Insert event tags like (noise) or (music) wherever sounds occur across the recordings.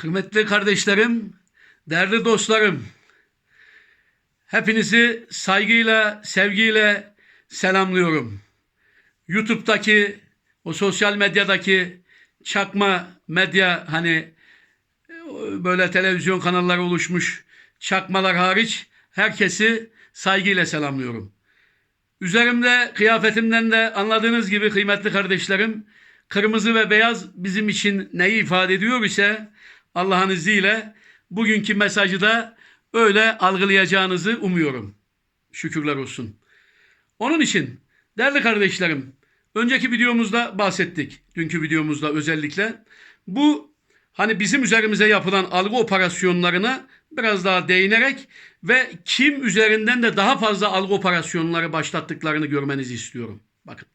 Kıymetli kardeşlerim, değerli dostlarım, hepinizi saygıyla, sevgiyle selamlıyorum. YouTube'daki, o sosyal medyadaki çakma medya hani böyle televizyon kanalları oluşmuş çakmalar hariç herkesi saygıyla selamlıyorum. Üzerimde, kıyafetimden de anladığınız gibi kıymetli kardeşlerim, kırmızı ve beyaz bizim için neyi ifade ediyor ise Allah'ın izniyle bugünkü mesajı da öyle algılayacağınızı umuyorum. Şükürler olsun. Onun için değerli kardeşlerim, önceki videomuzda bahsettik. Dünkü videomuzda özellikle. Bu hani bizim üzerimize yapılan algı operasyonlarına biraz daha değinerek ve kim üzerinden de daha fazla algı operasyonları başlattıklarını görmenizi istiyorum. Bakın.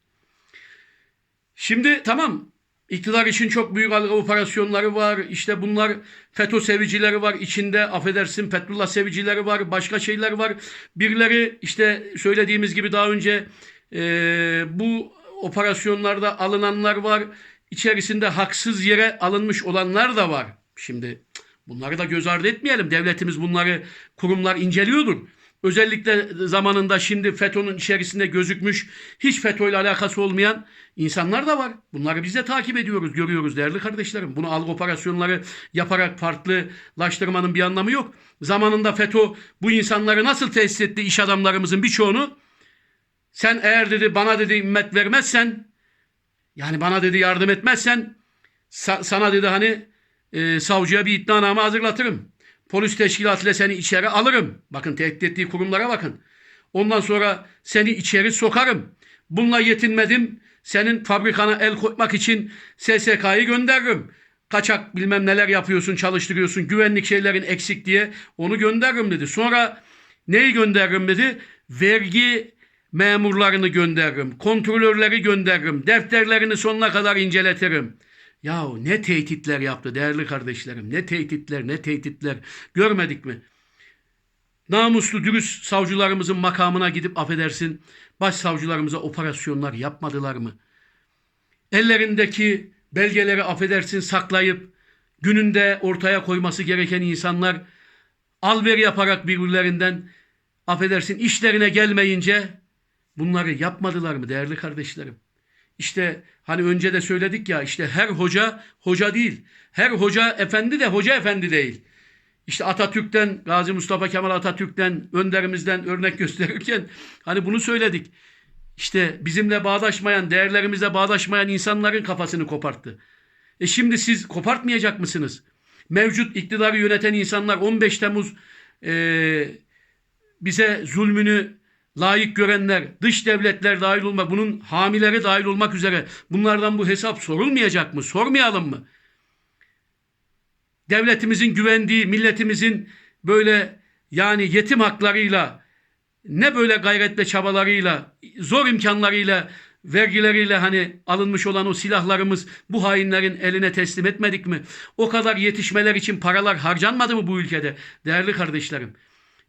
Şimdi tamam iktidar için çok büyük algı operasyonları var. İşte bunlar FETÖ sevicileri var. içinde affedersin Fethullah sevicileri var. Başka şeyler var. Birileri işte söylediğimiz gibi daha önce e, bu operasyonlarda alınanlar var. İçerisinde haksız yere alınmış olanlar da var. Şimdi bunları da göz ardı etmeyelim. Devletimiz bunları kurumlar inceliyordur. Özellikle zamanında şimdi FETÖ'nün içerisinde gözükmüş hiç FETÖ ile alakası olmayan insanlar da var. Bunları biz de takip ediyoruz, görüyoruz değerli kardeşlerim. Bunu algı operasyonları yaparak farklılaştırmanın bir anlamı yok. Zamanında FETÖ bu insanları nasıl tesis etti iş adamlarımızın birçoğunu? Sen eğer dedi bana dedi ümmet vermezsen yani bana dedi yardım etmezsen sa- sana dedi hani e, savcıya bir iddianame hazırlatırım. Polis teşkilatıyla seni içeri alırım. Bakın tehdit ettiği kurumlara bakın. Ondan sonra seni içeri sokarım. Bununla yetinmedim. Senin fabrikana el koymak için SSK'yı gönderirim. Kaçak bilmem neler yapıyorsun, çalıştırıyorsun. Güvenlik şeylerin eksik diye onu gönderirim dedi. Sonra neyi gönderirim dedi? Vergi memurlarını gönderirim. Kontrolörleri gönderirim. Defterlerini sonuna kadar inceletirim. Yahu ne tehditler yaptı değerli kardeşlerim. Ne tehditler, ne tehditler. Görmedik mi? Namuslu, dürüst savcılarımızın makamına gidip affedersin başsavcılarımıza operasyonlar yapmadılar mı? Ellerindeki belgeleri affedersin saklayıp gününde ortaya koyması gereken insanlar alver yaparak birbirlerinden affedersin işlerine gelmeyince bunları yapmadılar mı değerli kardeşlerim? İşte hani önce de söyledik ya işte her hoca hoca değil. Her hoca efendi de hoca efendi değil. İşte Atatürk'ten, Gazi Mustafa Kemal Atatürk'ten, önderimizden örnek (laughs) gösterirken hani bunu söyledik. İşte bizimle bağdaşmayan, değerlerimizle bağdaşmayan insanların kafasını koparttı. E şimdi siz kopartmayacak mısınız? Mevcut iktidarı yöneten insanlar 15 Temmuz e, bize zulmünü layık görenler, dış devletler dahil olmak, bunun hamileri dahil olmak üzere bunlardan bu hesap sorulmayacak mı? Sormayalım mı? Devletimizin güvendiği, milletimizin böyle yani yetim haklarıyla ne böyle gayret ve çabalarıyla, zor imkanlarıyla, vergileriyle hani alınmış olan o silahlarımız bu hainlerin eline teslim etmedik mi? O kadar yetişmeler için paralar harcanmadı mı bu ülkede? Değerli kardeşlerim.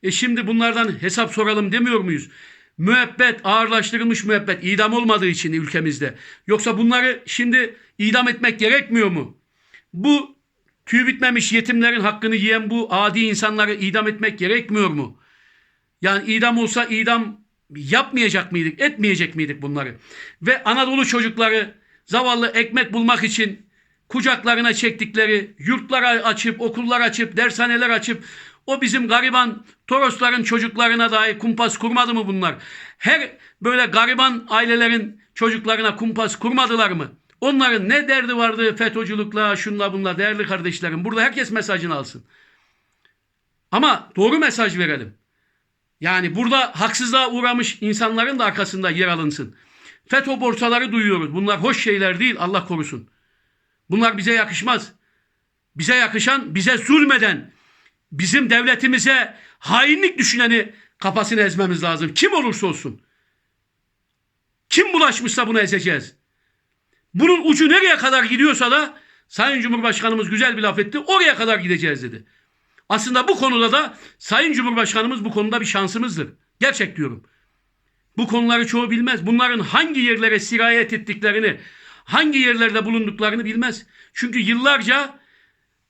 E şimdi bunlardan hesap soralım demiyor muyuz? Müebbet, ağırlaştırılmış müebbet idam olmadığı için ülkemizde. Yoksa bunları şimdi idam etmek gerekmiyor mu? Bu tüy bitmemiş yetimlerin hakkını yiyen bu adi insanları idam etmek gerekmiyor mu? Yani idam olsa idam yapmayacak mıydık, etmeyecek miydik bunları? Ve Anadolu çocukları zavallı ekmek bulmak için kucaklarına çektikleri yurtlar açıp, okullar açıp, dershaneler açıp o bizim gariban Torosların çocuklarına dahi kumpas kurmadı mı bunlar? Her böyle gariban ailelerin çocuklarına kumpas kurmadılar mı? Onların ne derdi vardı FETÖ'cülükle, şunla bunla değerli kardeşlerim. Burada herkes mesajını alsın. Ama doğru mesaj verelim. Yani burada haksızlığa uğramış insanların da arkasında yer alınsın. FETÖ borsaları duyuyoruz. Bunlar hoş şeyler değil Allah korusun. Bunlar bize yakışmaz. Bize yakışan, bize zulmeden, bizim devletimize hainlik düşüneni kafasını ezmemiz lazım. Kim olursa olsun. Kim bulaşmışsa bunu ezeceğiz. Bunun ucu nereye kadar gidiyorsa da Sayın Cumhurbaşkanımız güzel bir laf etti. Oraya kadar gideceğiz dedi. Aslında bu konuda da Sayın Cumhurbaşkanımız bu konuda bir şansımızdır. Gerçek diyorum. Bu konuları çoğu bilmez. Bunların hangi yerlere sirayet ettiklerini, hangi yerlerde bulunduklarını bilmez. Çünkü yıllarca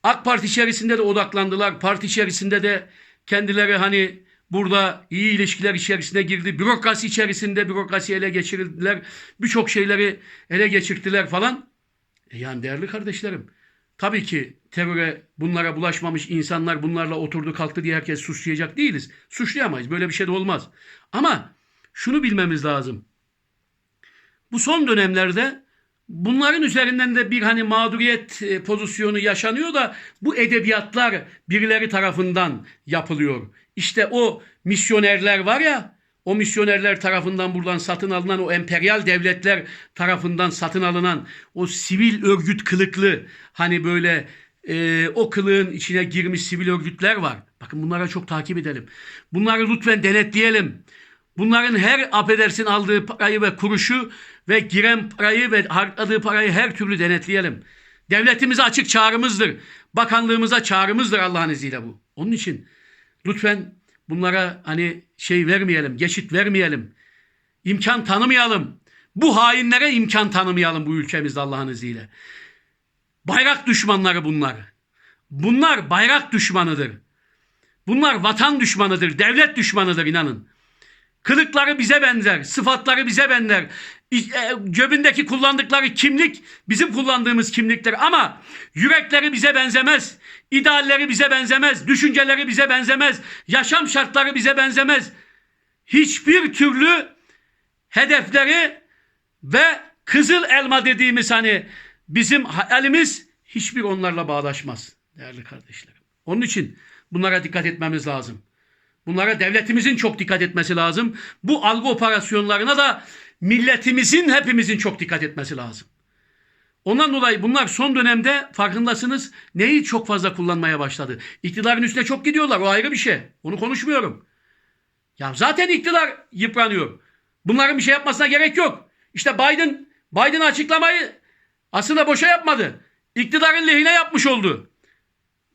AK Parti içerisinde de odaklandılar. Parti içerisinde de kendileri hani burada iyi ilişkiler içerisine girdi. Bürokrasi içerisinde bürokrasi ele geçirdiler. Birçok şeyleri ele geçirdiler falan. E yani değerli kardeşlerim tabii ki teröre bunlara bulaşmamış insanlar bunlarla oturdu kalktı diye herkes suçlayacak değiliz. Suçlayamayız. Böyle bir şey de olmaz. Ama şunu bilmemiz lazım. Bu son dönemlerde bunların üzerinden de bir hani mağduriyet e, pozisyonu yaşanıyor da bu edebiyatlar birileri tarafından yapılıyor. İşte o misyonerler var ya o misyonerler tarafından buradan satın alınan o emperyal devletler tarafından satın alınan o sivil örgüt kılıklı hani böyle e, o kılığın içine girmiş sivil örgütler var. Bakın bunlara çok takip edelim. Bunları lütfen denetleyelim. Bunların her affedersin aldığı parayı ve kuruşu ve giren parayı ve harcadığı parayı her türlü denetleyelim. Devletimize açık çağrımızdır. Bakanlığımıza çağrımızdır Allah'ın izniyle bu. Onun için lütfen bunlara hani şey vermeyelim, geçit vermeyelim. İmkan tanımayalım. Bu hainlere imkan tanımayalım bu ülkemizde Allah'ın izniyle. Bayrak düşmanları bunlar. Bunlar bayrak düşmanıdır. Bunlar vatan düşmanıdır, devlet düşmanıdır inanın. Kılıkları bize benzer, sıfatları bize benzer. Cebindeki kullandıkları kimlik bizim kullandığımız kimliktir ama yürekleri bize benzemez. idealleri bize benzemez, düşünceleri bize benzemez, yaşam şartları bize benzemez. Hiçbir türlü hedefleri ve kızıl elma dediğimiz hani bizim hayalimiz hiçbir onlarla bağdaşmaz değerli kardeşlerim. Onun için bunlara dikkat etmemiz lazım. Bunlara devletimizin çok dikkat etmesi lazım. Bu algı operasyonlarına da milletimizin hepimizin çok dikkat etmesi lazım. Ondan dolayı bunlar son dönemde farkındasınız neyi çok fazla kullanmaya başladı. İktidarın üstüne çok gidiyorlar o ayrı bir şey. Onu konuşmuyorum. Ya zaten iktidar yıpranıyor. Bunların bir şey yapmasına gerek yok. İşte Biden Biden açıklamayı aslında boşa yapmadı. İktidarın lehine yapmış oldu.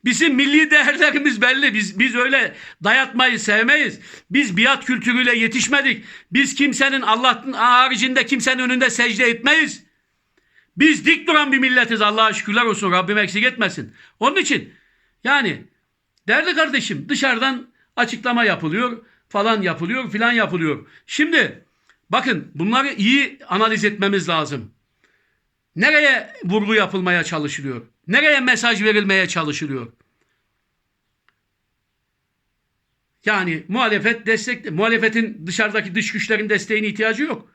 Bizim milli değerlerimiz belli. Biz biz öyle dayatmayı sevmeyiz. Biz biat kültürüyle yetişmedik. Biz kimsenin Allah'ın haricinde kimsenin önünde secde etmeyiz. Biz dik duran bir milletiz. Allah'a şükürler olsun. Rabbim eksik etmesin. Onun için yani değerli kardeşim dışarıdan açıklama yapılıyor falan yapılıyor filan yapılıyor. Şimdi bakın bunları iyi analiz etmemiz lazım. Nereye vurgu yapılmaya çalışılıyor? Nereye mesaj verilmeye çalışılıyor? Yani muhalefet destek muhalefetin dışarıdaki dış güçlerin desteğine ihtiyacı yok.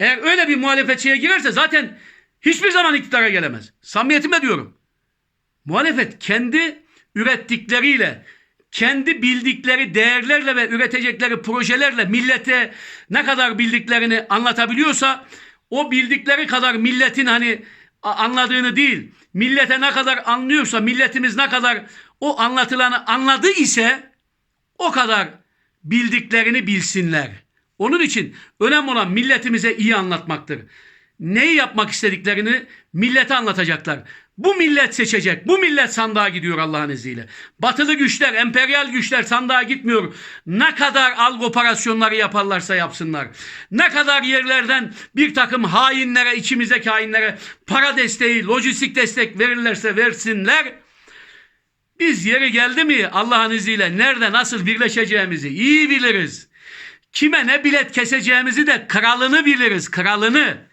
Eğer öyle bir muhalefetçiye girerse zaten hiçbir zaman iktidara gelemez. Samimiyetimle diyorum. Muhalefet kendi ürettikleriyle, kendi bildikleri değerlerle ve üretecekleri projelerle millete ne kadar bildiklerini anlatabiliyorsa o bildikleri kadar milletin hani anladığını değil, millete ne kadar anlıyorsa, milletimiz ne kadar o anlatılanı anladı ise o kadar bildiklerini bilsinler. Onun için önemli olan milletimize iyi anlatmaktır. Neyi yapmak istediklerini millete anlatacaklar. Bu millet seçecek. Bu millet sandığa gidiyor Allah'ın izniyle. Batılı güçler, emperyal güçler sandığa gitmiyor. Ne kadar algı operasyonları yaparlarsa yapsınlar. Ne kadar yerlerden bir takım hainlere, içimizdeki hainlere para desteği, lojistik destek verirlerse versinler. Biz yeri geldi mi Allah'ın izniyle nerede nasıl birleşeceğimizi iyi biliriz. Kime ne bilet keseceğimizi de kralını biliriz, kralını.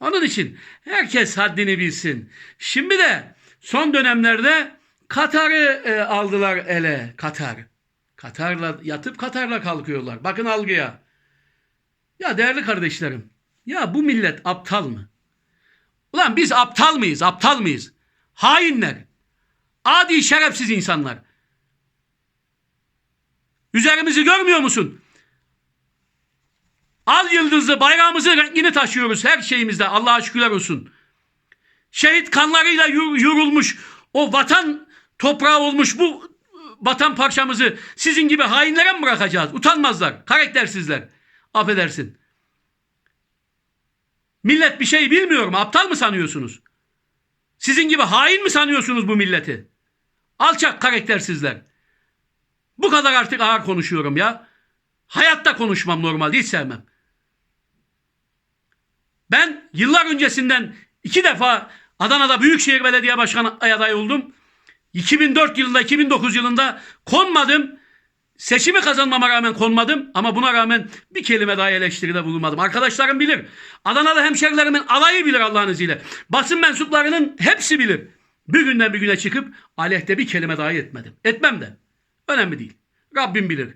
Onun için herkes haddini bilsin. Şimdi de son dönemlerde Katar'ı e, aldılar ele. Katar. Katar'la yatıp Katar'la kalkıyorlar. Bakın algıya. Ya değerli kardeşlerim. Ya bu millet aptal mı? Ulan biz aptal mıyız? Aptal mıyız? Hainler. Adi şerefsiz insanlar. Üzerimizi görmüyor musun? Al yıldızlı bayrağımızın rengini taşıyoruz her şeyimizde. Allah'a şükürler olsun. Şehit kanlarıyla yorulmuş o vatan toprağı olmuş bu vatan parçamızı sizin gibi hainlere mi bırakacağız? Utanmazlar, karaktersizler. Affedersin. Millet bir şey bilmiyor mu? Aptal mı sanıyorsunuz? Sizin gibi hain mi sanıyorsunuz bu milleti? Alçak karaktersizler. Bu kadar artık ağır konuşuyorum ya. Hayatta konuşmam normalde hiç sevmem. Ben yıllar öncesinden iki defa Adana'da Büyükşehir Belediye Başkanı adayı oldum. 2004 yılında 2009 yılında konmadım. Seçimi kazanmama rağmen konmadım ama buna rağmen bir kelime daha eleştiride bulunmadım. Arkadaşlarım bilir. Adana'da hemşerilerimin alayı bilir Allah'ın izniyle. Basın mensuplarının hepsi bilir. Bir günden bir güne çıkıp aleyhte bir kelime daha etmedim. Etmem de. Önemli değil. Rabbim bilir.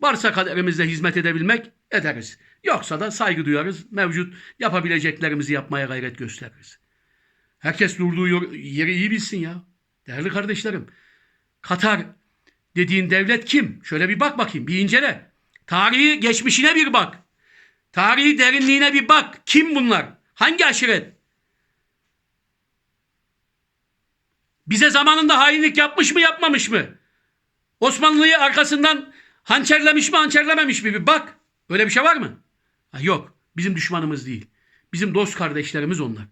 Varsa kaderimizde hizmet edebilmek ederiz. Yoksa da saygı duyarız. Mevcut yapabileceklerimizi yapmaya gayret gösteririz. Herkes durduğu yeri iyi bilsin ya. Değerli kardeşlerim. Katar dediğin devlet kim? Şöyle bir bak bakayım, bir incele. Tarihi geçmişine bir bak. Tarihi derinliğine bir bak. Kim bunlar? Hangi aşiret? Bize zamanında hainlik yapmış mı yapmamış mı? Osmanlı'yı arkasından hançerlemiş mi hançerlememiş mi? Bir bak. Öyle bir şey var mı? Yok. Bizim düşmanımız değil. Bizim dost kardeşlerimiz onlar.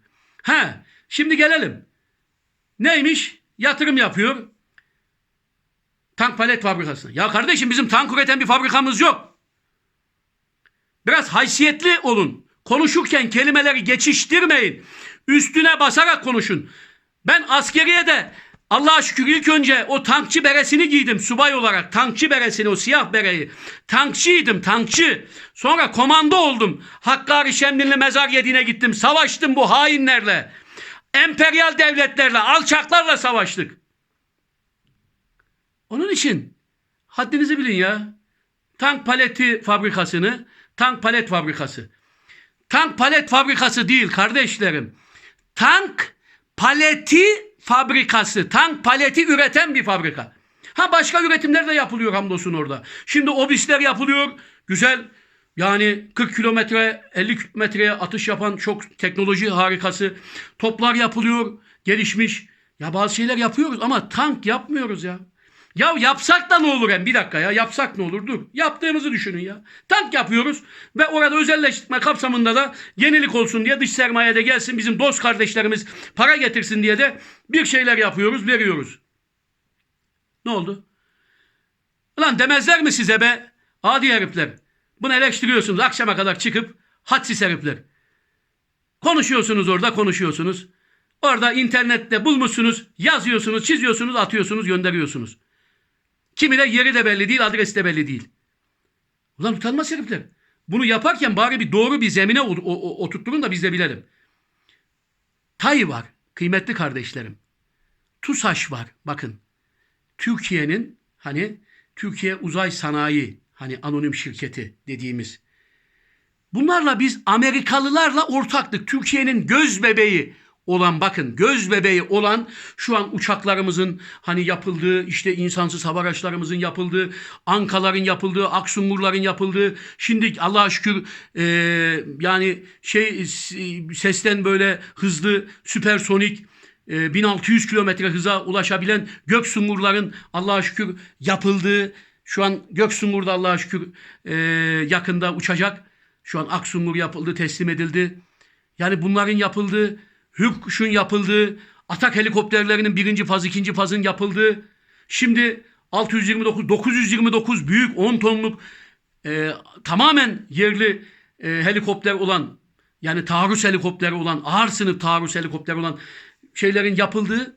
Ha, şimdi gelelim. Neymiş? Yatırım yapıyor. Tank palet fabrikasına. Ya kardeşim bizim tank üreten bir fabrikamız yok. Biraz haysiyetli olun. Konuşurken kelimeleri geçiştirmeyin. Üstüne basarak konuşun. Ben askeriye de Allah'a şükür ilk önce o tankçı beresini giydim subay olarak. Tankçı beresini o siyah bereyi. Tankçıydım tankçı. Sonra komando oldum. Hakkari Şemdinli mezar yediğine gittim. Savaştım bu hainlerle. Emperyal devletlerle, alçaklarla savaştık. Onun için haddinizi bilin ya. Tank paleti fabrikasını, tank palet fabrikası. Tank palet fabrikası değil kardeşlerim. Tank paleti fabrikası. Tank paleti üreten bir fabrika. Ha başka üretimler de yapılıyor hamdolsun orada. Şimdi obisler yapılıyor. Güzel. Yani 40 kilometre 50 metreye atış yapan çok teknoloji harikası. Toplar yapılıyor. Gelişmiş. Ya bazı şeyler yapıyoruz ama tank yapmıyoruz ya. Ya yapsak da ne olur hem bir dakika ya yapsak ne olur dur. Yaptığımızı düşünün ya. Tank yapıyoruz ve orada özelleştirme kapsamında da yenilik olsun diye dış sermaye de gelsin bizim dost kardeşlerimiz para getirsin diye de bir şeyler yapıyoruz veriyoruz. Ne oldu? Ulan demezler mi size be? Adi herifler. Bunu eleştiriyorsunuz akşama kadar çıkıp hadsiz herifler. Konuşuyorsunuz orada konuşuyorsunuz. Orada internette bulmuşsunuz, yazıyorsunuz, çiziyorsunuz, atıyorsunuz, gönderiyorsunuz. Kimi de yeri de belli değil, adresi de belli değil. Ulan utanmaz herifler. Bunu yaparken bari bir doğru bir zemine oturtturun da biz de bilelim. TAY var, kıymetli kardeşlerim. TUSAŞ var, bakın. Türkiye'nin hani Türkiye Uzay Sanayi hani anonim şirketi dediğimiz. Bunlarla biz Amerikalılarla ortaktık. Türkiye'nin göz bebeği olan bakın göz bebeği olan şu an uçaklarımızın hani yapıldığı işte insansız hava araçlarımızın yapıldığı Ankaların yapıldığı Aksungurların yapıldığı şimdi Allah'a şükür e, yani şey sesten böyle hızlı süpersonik e, 1600 kilometre hıza ulaşabilen Göksungurların Allah'a şükür yapıldığı şu an Göksungur da Allah'a şükür e, yakında uçacak. Şu an Aksungur yapıldı, teslim edildi. Yani bunların yapıldığı, Hürkuş'un yapıldığı, atak helikopterlerinin birinci faz, ikinci fazın yapıldığı, şimdi 629, 929 büyük 10 tonluk e, tamamen yerli e, helikopter olan, yani taarruz helikopteri olan, ağır sınıf taarruz helikopteri olan şeylerin yapıldığı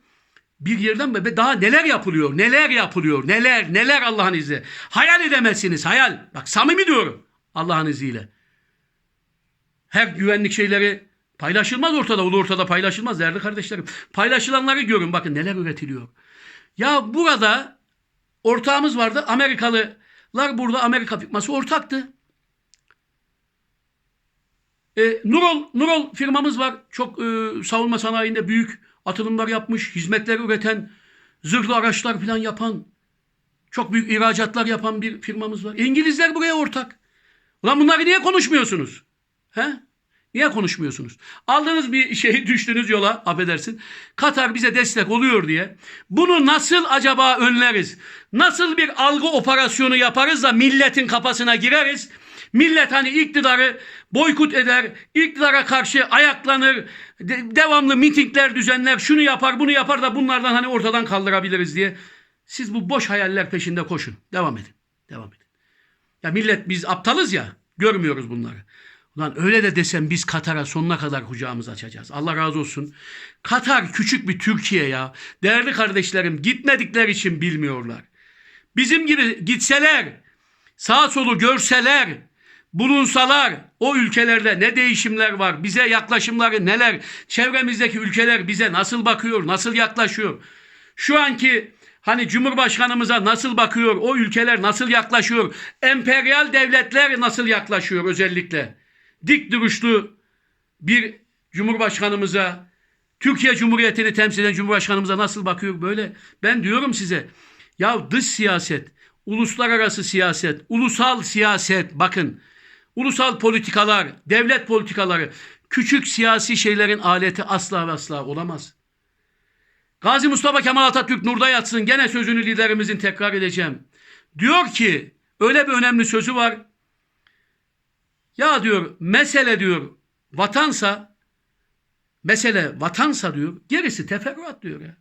bir yerden ve daha neler yapılıyor, neler yapılıyor, neler, neler Allah'ın izniyle. Hayal edemezsiniz, hayal. Bak samimi diyorum Allah'ın izniyle. Her güvenlik şeyleri paylaşılmaz ortada, ulu ortada paylaşılmaz değerli kardeşlerim. Paylaşılanları görün bakın neler üretiliyor. Ya burada ortağımız vardı. Amerikalılar burada Amerika firması ortaktı. E, Nurol, Nurol firmamız var. Çok e, savunma sanayinde büyük atılımlar yapmış, hizmetler üreten, zırhlı araçlar falan yapan, çok büyük ihracatlar yapan bir firmamız var. İngilizler buraya ortak. Ulan bunları niye konuşmuyorsunuz? He? Niye konuşmuyorsunuz? Aldığınız bir şeyi (laughs) düştünüz yola, affedersin. Katar bize destek oluyor diye. Bunu nasıl acaba önleriz? Nasıl bir algı operasyonu yaparız da milletin kafasına gireriz? Millet hani iktidarı boykot eder, iktidara karşı ayaklanır, de- devamlı mitingler düzenler, şunu yapar, bunu yapar da bunlardan hani ortadan kaldırabiliriz diye. Siz bu boş hayaller peşinde koşun. Devam edin. Devam edin. Ya millet biz aptalız ya, görmüyoruz bunları. Ulan öyle de desem biz Katar'a sonuna kadar kucağımızı açacağız. Allah razı olsun. Katar küçük bir Türkiye ya. Değerli kardeşlerim gitmedikleri için bilmiyorlar. Bizim gibi gitseler, sağ solu görseler, bulunsalar o ülkelerde ne değişimler var, bize yaklaşımları neler, çevremizdeki ülkeler bize nasıl bakıyor, nasıl yaklaşıyor. Şu anki hani Cumhurbaşkanımıza nasıl bakıyor, o ülkeler nasıl yaklaşıyor, emperyal devletler nasıl yaklaşıyor özellikle. Dik duruşlu bir Cumhurbaşkanımıza, Türkiye Cumhuriyeti'ni temsil eden Cumhurbaşkanımıza nasıl bakıyor böyle? Ben diyorum size ya dış siyaset, uluslararası siyaset, ulusal siyaset bakın. Ulusal politikalar, devlet politikaları küçük siyasi şeylerin aleti asla ve asla olamaz. Gazi Mustafa Kemal Atatürk nurda yatsın. Gene sözünü liderimizin tekrar edeceğim. Diyor ki öyle bir önemli sözü var. Ya diyor mesele diyor vatansa mesele vatansa diyor gerisi teferruat diyor ya.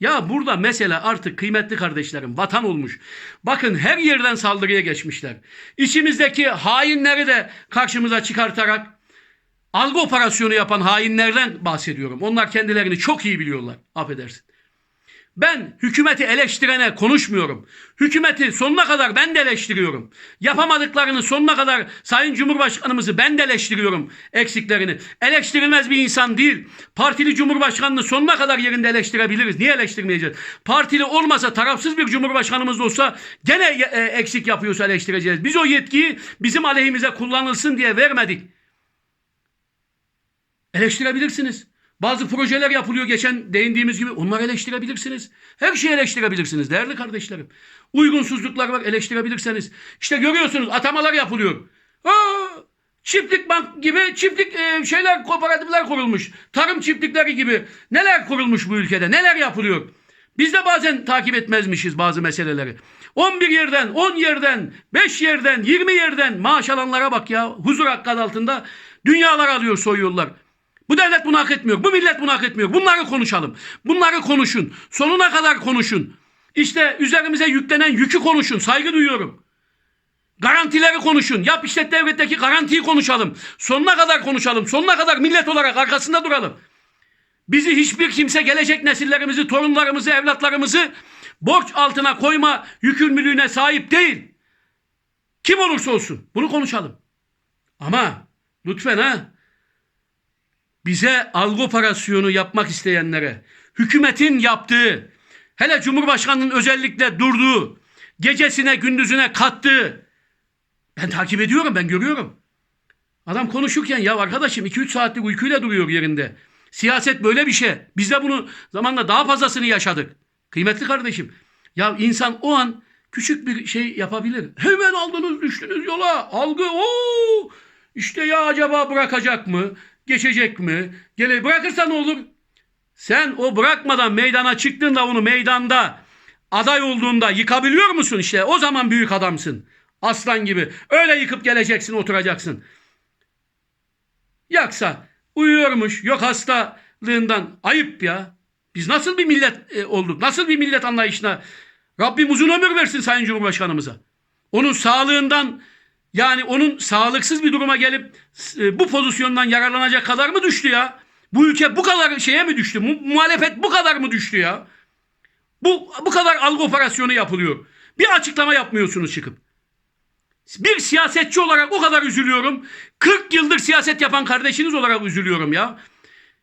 Ya burada mesele artık kıymetli kardeşlerim vatan olmuş. Bakın her yerden saldırıya geçmişler. İçimizdeki hainleri de karşımıza çıkartarak algı operasyonu yapan hainlerden bahsediyorum. Onlar kendilerini çok iyi biliyorlar. Affedersin. Ben hükümeti eleştirene konuşmuyorum. Hükümeti sonuna kadar ben de eleştiriyorum. Yapamadıklarını sonuna kadar Sayın Cumhurbaşkanımızı ben de eleştiriyorum eksiklerini. Eleştirilmez bir insan değil. Partili Cumhurbaşkanını sonuna kadar yerinde eleştirebiliriz. Niye eleştirmeyeceğiz? Partili olmasa tarafsız bir Cumhurbaşkanımız olsa gene e, eksik yapıyorsa eleştireceğiz. Biz o yetkiyi bizim aleyhimize kullanılsın diye vermedik. Eleştirebilirsiniz. Bazı projeler yapılıyor geçen değindiğimiz gibi. Onları eleştirebilirsiniz. Her şeyi eleştirebilirsiniz değerli kardeşlerim. Uygunsuzluklar var eleştirebilirsiniz. İşte görüyorsunuz atamalar yapılıyor. Aa, çiftlik bank gibi çiftlik e, şeyler kooperatifler kurulmuş. Tarım çiftlikleri gibi neler kurulmuş bu ülkede neler yapılıyor. Biz de bazen takip etmezmişiz bazı meseleleri. 11 yerden, 10 yerden, 5 yerden, 20 yerden maaş alanlara bak ya. Huzur hakkı altında dünyalar alıyor soyuyorlar. Bu devlet bunu hak etmiyor. Bu millet bunu hak etmiyor. Bunları konuşalım. Bunları konuşun. Sonuna kadar konuşun. İşte üzerimize yüklenen yükü konuşun. Saygı duyuyorum. Garantileri konuşun. Yap işlet devletteki garantiyi konuşalım. Sonuna kadar konuşalım. Sonuna kadar millet olarak arkasında duralım. Bizi hiçbir kimse gelecek nesillerimizi, torunlarımızı, evlatlarımızı borç altına koyma yükümlülüğüne sahip değil. Kim olursa olsun bunu konuşalım. Ama lütfen ha bize algı operasyonu yapmak isteyenlere, hükümetin yaptığı, hele Cumhurbaşkanı'nın özellikle durduğu, gecesine gündüzüne kattığı, ben takip ediyorum, ben görüyorum. Adam konuşurken ya arkadaşım 2-3 saatlik uykuyla duruyor yerinde. Siyaset böyle bir şey. Biz de bunu zamanla daha fazlasını yaşadık. Kıymetli kardeşim. Ya insan o an küçük bir şey yapabilir. Hemen aldınız düştünüz yola. Algı o işte ya acaba bırakacak mı? Geçecek mi? Gele bırakırsa ne olur? Sen o bırakmadan meydana çıktığında onu meydanda aday olduğunda yıkabiliyor musun işte? O zaman büyük adamsın. Aslan gibi. Öyle yıkıp geleceksin, oturacaksın. Yaksa uyuyormuş, yok hastalığından. Ayıp ya. Biz nasıl bir millet e, olduk? Nasıl bir millet anlayışına? Rabbim uzun ömür versin Sayın Cumhurbaşkanımıza. Onun sağlığından yani onun sağlıksız bir duruma gelip e, bu pozisyondan yararlanacak kadar mı düştü ya? Bu ülke bu kadar şeye mi düştü? Mu muhalefet bu kadar mı düştü ya? Bu bu kadar algı operasyonu yapılıyor. Bir açıklama yapmıyorsunuz çıkıp. Bir siyasetçi olarak o kadar üzülüyorum. 40 yıldır siyaset yapan kardeşiniz olarak üzülüyorum ya.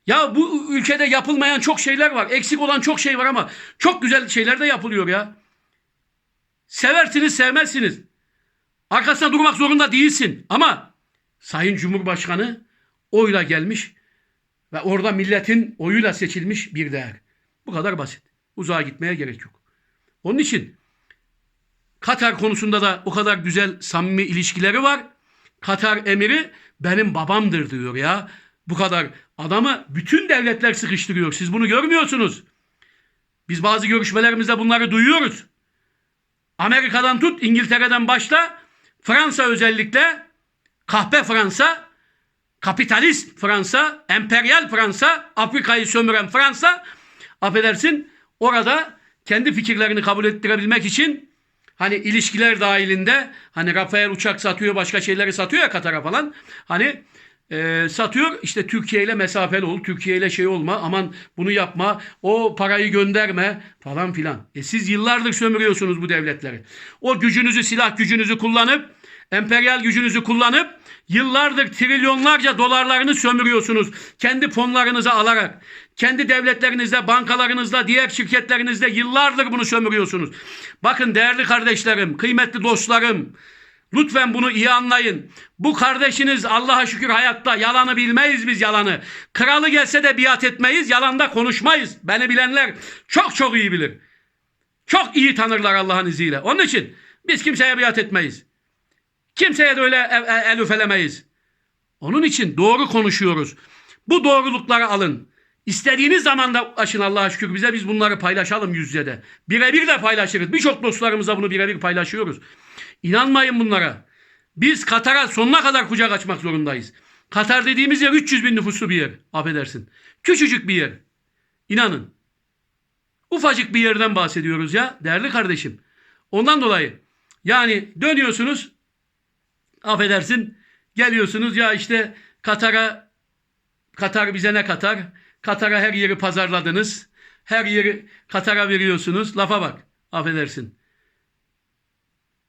Ya bu ülkede yapılmayan çok şeyler var. Eksik olan çok şey var ama çok güzel şeyler de yapılıyor ya. Seversiniz, sevmezsiniz. Arkasında durmak zorunda değilsin. Ama Sayın Cumhurbaşkanı oyla gelmiş ve orada milletin oyuyla seçilmiş bir değer. Bu kadar basit. Uzağa gitmeye gerek yok. Onun için Katar konusunda da o kadar güzel samimi ilişkileri var. Katar emiri benim babamdır diyor ya. Bu kadar adamı bütün devletler sıkıştırıyor. Siz bunu görmüyorsunuz. Biz bazı görüşmelerimizde bunları duyuyoruz. Amerika'dan tut, İngiltere'den başla, Fransa özellikle, kahpe Fransa, kapitalist Fransa, emperyal Fransa, Afrika'yı sömüren Fransa, affedersin orada kendi fikirlerini kabul ettirebilmek için hani ilişkiler dahilinde hani Rafael uçak satıyor başka şeyleri satıyor ya Katar'a falan. Hani e, satıyor işte Türkiye ile mesafeli ol, Türkiye ile şey olma, aman bunu yapma, o parayı gönderme falan filan. E siz yıllardır sömürüyorsunuz bu devletleri. O gücünüzü, silah gücünüzü kullanıp, emperyal gücünüzü kullanıp yıllardır trilyonlarca dolarlarını sömürüyorsunuz. Kendi fonlarınıza alarak, kendi devletlerinizde, bankalarınızda, diğer şirketlerinizde yıllardır bunu sömürüyorsunuz. Bakın değerli kardeşlerim, kıymetli dostlarım, Lütfen bunu iyi anlayın. Bu kardeşiniz Allah'a şükür hayatta. Yalanı bilmeyiz biz yalanı. Kralı gelse de biat etmeyiz. Yalanda konuşmayız. Beni bilenler çok çok iyi bilir. Çok iyi tanırlar Allah'ın izniyle. Onun için biz kimseye biat etmeyiz. Kimseye de öyle el, el. Onun için doğru konuşuyoruz. Bu doğrulukları alın. İstediğiniz zaman da aşın Allah'a şükür bize biz bunları paylaşalım yüz yüze de. Birebir de paylaşırız. Birçok dostlarımızla bunu birebir paylaşıyoruz. İnanmayın bunlara. Biz Katar'a sonuna kadar kucak açmak zorundayız. Katar dediğimiz yer 300 bin nüfuslu bir yer. Affedersin. Küçücük bir yer. İnanın. Ufacık bir yerden bahsediyoruz ya değerli kardeşim. Ondan dolayı yani dönüyorsunuz affedersin geliyorsunuz ya işte Katar'a Katar bize ne Katar? Katar'a her yeri pazarladınız. Her yeri Katar'a veriyorsunuz. Lafa bak. Affedersin.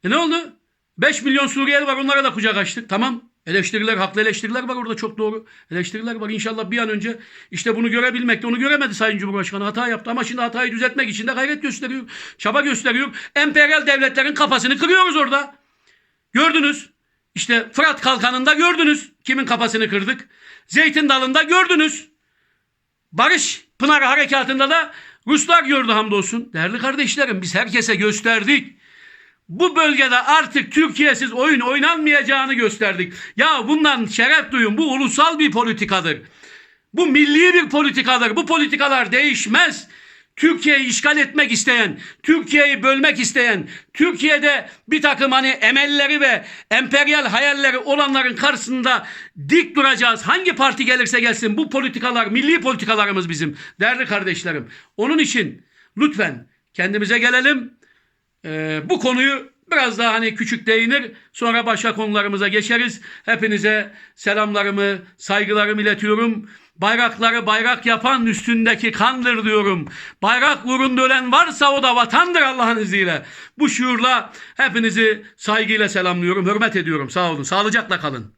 E ne oldu? 5 milyon Suriyeli var onlara da kucak açtık. Tamam. Eleştiriler, haklı eleştiriler var orada çok doğru. Eleştiriler var. İnşallah bir an önce işte bunu görebilmekte. Onu göremedi Sayın Cumhurbaşkanı. Hata yaptı ama şimdi hatayı düzeltmek için de gayret gösteriyor. Çaba gösteriyor. Emperyal devletlerin kafasını kırıyoruz orada. Gördünüz. İşte Fırat Kalkanı'nda gördünüz. Kimin kafasını kırdık. Zeytin Dalı'nda gördünüz. Barış Pınar Harekatı'nda da Ruslar gördü hamdolsun. Değerli kardeşlerim biz herkese gösterdik. Bu bölgede artık Türkiye'siz oyun oynanmayacağını gösterdik. Ya bundan şeref duyun. Bu ulusal bir politikadır. Bu milli bir politikadır. Bu politikalar değişmez. Türkiye'yi işgal etmek isteyen, Türkiye'yi bölmek isteyen, Türkiye'de bir takım hani emelleri ve emperyal hayalleri olanların karşısında dik duracağız. Hangi parti gelirse gelsin bu politikalar, milli politikalarımız bizim değerli kardeşlerim. Onun için lütfen kendimize gelelim. Ee, bu konuyu biraz daha hani küçük değinir. Sonra başka konularımıza geçeriz. Hepinize selamlarımı, saygılarımı iletiyorum. Bayrakları bayrak yapan üstündeki kandır diyorum. Bayrak uğrunda ölen varsa o da vatandır Allah'ın izniyle. Bu şuurla hepinizi saygıyla selamlıyorum, hürmet ediyorum. Sağ olun, sağlıcakla kalın.